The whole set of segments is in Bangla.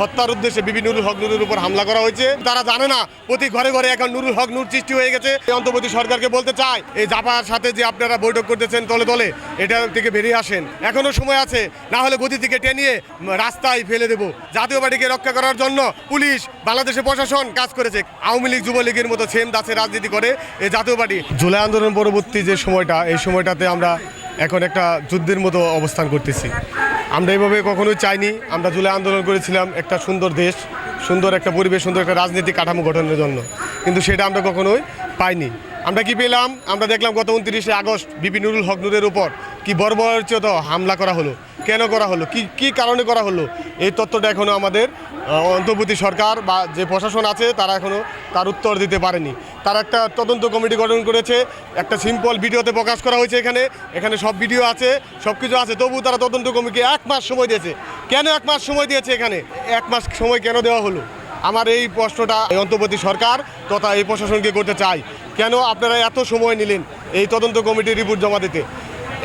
হত্যার উদ্দেশ্যে বিবি নুরুল হক নুরের উপর হামলা করা হয়েছে। তারা জানে না, প্রতি ঘরে ঘরে এখন নুরুল হক নূর সৃষ্টি হয়ে গেছে। অন্তর্বর্তী সরকারকে বলতে চাই এই জাপার সাথে যে আপনারা বৈঠক করতেছেন তলে তলে, এটা থেকে বেরিয়ে আসেন। এখনও সময় আছে, না হলে গদি থেকে টেনিয়ে রাস্তায় ফেলে দেব। জাতীয় পার্টিকে রক্ষা করার জন্য পুলিশ, বাংলাদেশের প্রশাসন কাজ করেছে। আওয়ামী লীগ, যুবলীগের মতো সেম দাসে রাজনীতি করে এই জাতীয় পার্টি। জুলাই আন্দোলন পরবর্তী যে সময়টা, এই সময়টাতে আমরা এখন একটা যুদ্ধের মতো অবস্থান করতেছি। আমরা এইভাবে কখনোই চাইনি। আমরা জুলাই আন্দোলন করেছিলাম একটা সুন্দর দেশ, সুন্দর একটা পরিবেশ, সুন্দর একটা রাজনীতি কাঠামো গঠনের জন্য। কিন্তু সেটা আমরা কখনোই পাইনি। আমরা কি পেলাম? আমরা দেখলাম গত উনত্রিশে আগস্ট বিপি নুরুল হক নুরের উপর কি বর্বরচিত হামলা করা হলো। কেন করা হলো? কি কি কারণে করা হলো? এই তত্ত্বটা এখনও আমাদের অন্তর্বর্তী সরকার বা যে প্রশাসন আছে, তারা এখনও তার উত্তর দিতে পারেনি। তার একটা তদন্ত কমিটি গঠন করেছে, একটা সিম্পল ভিডিওতে প্রকাশ করা হয়েছে এখানে। এখানে সব ভিডিও আছে, সব কিছু আছে, তবু তারা তদন্ত কমিটিকে এক মাস সময় দিয়েছে। কেন এক মাস সময় দিয়েছে এখানে? এক মাস সময় কেন দেওয়া হলো? আমার এই প্রশ্নটা অন্তর্বর্তী সরকার তথা এই প্রশাসনকে করতে চাই। কেন আপনারা এত সময় নিলেন এই তদন্ত কমিটির রিপোর্ট জমা দিতে?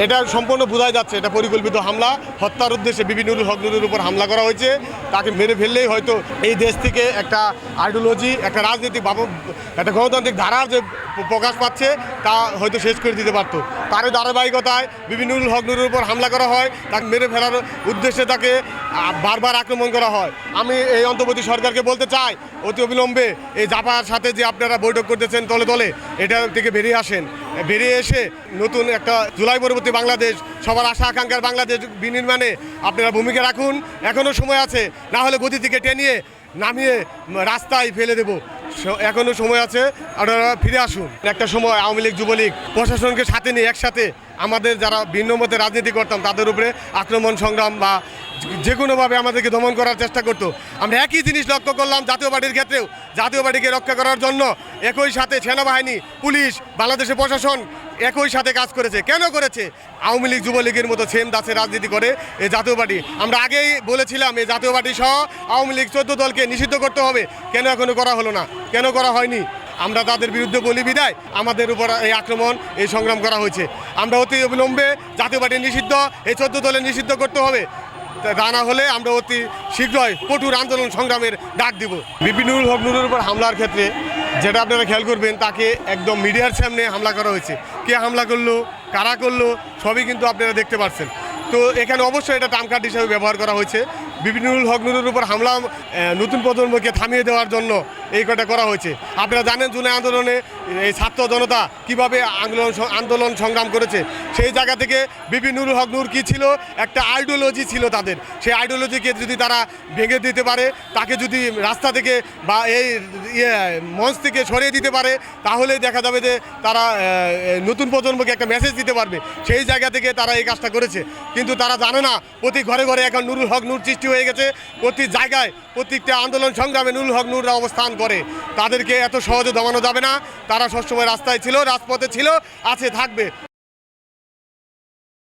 এটা সম্পূর্ণ বোঝাই যাচ্ছে, এটা পরিকল্পিত হামলা, হত্যার উদ্দেশ্যে বিভিন্ন হক নুরুর উপর হামলা করা হয়েছে। তাকে মেরে ফেললেই হয়তো এই দেশ থেকে একটা আইডিওলজি একটা রাজনৈতিক একটা গণতান্ত্রিক ধারার যে প্রকাশ পাচ্ছে, তা হয়তো শেষ করে দিতে পারতো। তার ধারাবাহিকতায় বিভিন্ন হক নুরুর উপর হামলা করা হয়, তাকে মেরে ফেলার উদ্দেশ্যে তাকে বারবার আক্রমণ করা হয়। আমি এই অন্তর্বর্তী সরকারকে বলতে চাই, অতি অবিলম্বে এই জাপার সাথে যে আপনারা বৈঠক করতেছেন তলে তলে, এটা থেকে বেরিয়ে আসেন। বেরিয়ে এসে নতুন একটা জুলাই পরবর্তী বাংলাদেশ, সবার আশা, আকাঙ্ক্ষার বাংলাদেশ বিনির্মাণে আপনারা ভূমিকা রাখুন। এখনও সময় আছে, না হলে গতি থেকে টেনিয়ে নামিয়ে রাস্তায় ফেলে দেব। স- এখনও সময় আছে, আপনারা ফিরে আসুন। একটা সময় আওয়ামী লীগ, যুবলীগ প্রশাসনকে সাথে নিয়ে, একসাথে আমাদের যারা ভিন্ন মতে রাজনীতি করতাম, তাদের উপরে আক্রমণ, সংগ্রাম বা যে কোনোভাবে আমাদেরকে দমন করার চেষ্টা করতো। আমরা একই জিনিস লক্ষ্য করলাম জাতীয় পার্টির ক্ষেত্রেও। জাতীয় পার্টিকে রক্ষা করার জন্য একই সাথে সেনাবাহিনী, পুলিশ, বাংলাদেশের প্রশাসন একই সাথে কাজ করেছে। কেন করেছে? আওয়ামী লীগ, যুবলীগের মতো সেম দাসে রাজনীতি করে এই জাতীয় পার্টি। আমরা আগেই বলেছিলাম এই জাতীয় পার্টি সহ আওয়ামী লীগ চোদ্দ দলকে নিষিদ্ধ করতে হবে। কেন এখনও করা হলো না? কেন করা হয়নি? আমরা তাদের বিরুদ্ধে বলি বিদায়। আমাদের উপর এই আক্রমণ, এই সংগ্রাম করা হয়েছে। আমরা অতি অবিলম্বে জাতীয় পার্টি নিষিদ্ধ, এই চোদ্দ দলে নিষিদ্ধ করতে হবে। তা না হলে আমরা অতি শীঘ্রই কঠোর আন্দোলন সংগ্রামের ডাক দিব। বিপিনুল হক নুরের উপর হামলার ক্ষেত্রে যেটা আপনারা খেয়াল করবেন, তাকে একদম মিডিয়ার সামনে হামলা করা হয়েছে। কে হামলা করল, কারা করল, সবই কিন্তু আপনারা দেখতে পাচ্ছেন তো এখানে অবশ্যই এটা টার্ম কার্ড হিসেবে ব্যবহার করা হয়েছে। বিপিনুল হক নুরের উপর হামলা নতুন প্রজন্মকে থামিয়ে দেওয়ার জন্য এই কটা করা হয়েছে? আপনারা জানেন জুলাই আন্দোলনে এই ছাত্র জনতা কীভাবে আন্দোলন আন্দোলন সংগ্রাম করেছে? সেই জায়গা থেকে বিপি নুরুল হক নূর কী ছিল? একটা আইডিওলজি ছিল তাদের। সেই আইডিওলজিকে যদি তারা ভেঙে দিতে পারে, তাকে যদি রাস্তা থেকে বা এই ইয়ে মঞ্চ থেকে সরিয়ে দিতে পারে, তাহলে দেখা যাবে যে তারা নতুন প্রজন্মকে একটা মেসেজ দিতে পারবে। সেই জায়গা থেকে তারা এই কাজটা করেছে। কিন্তু তারা জানে না, প্রতি ঘরে ঘরে এখন নুরুল হক নূর সৃষ্টি হয়ে গেছে। প্রতি জায়গায় প্রত্যেকটা আন্দোলন সংগ্রামে নুরুল হক নূররা অবস্থান করে। তাদেরকে এত সহজে দমানো যাবে না। তারা সবসময় রাস্তায় ছিল, রাজপথে ছিল, আছে, থাকবে।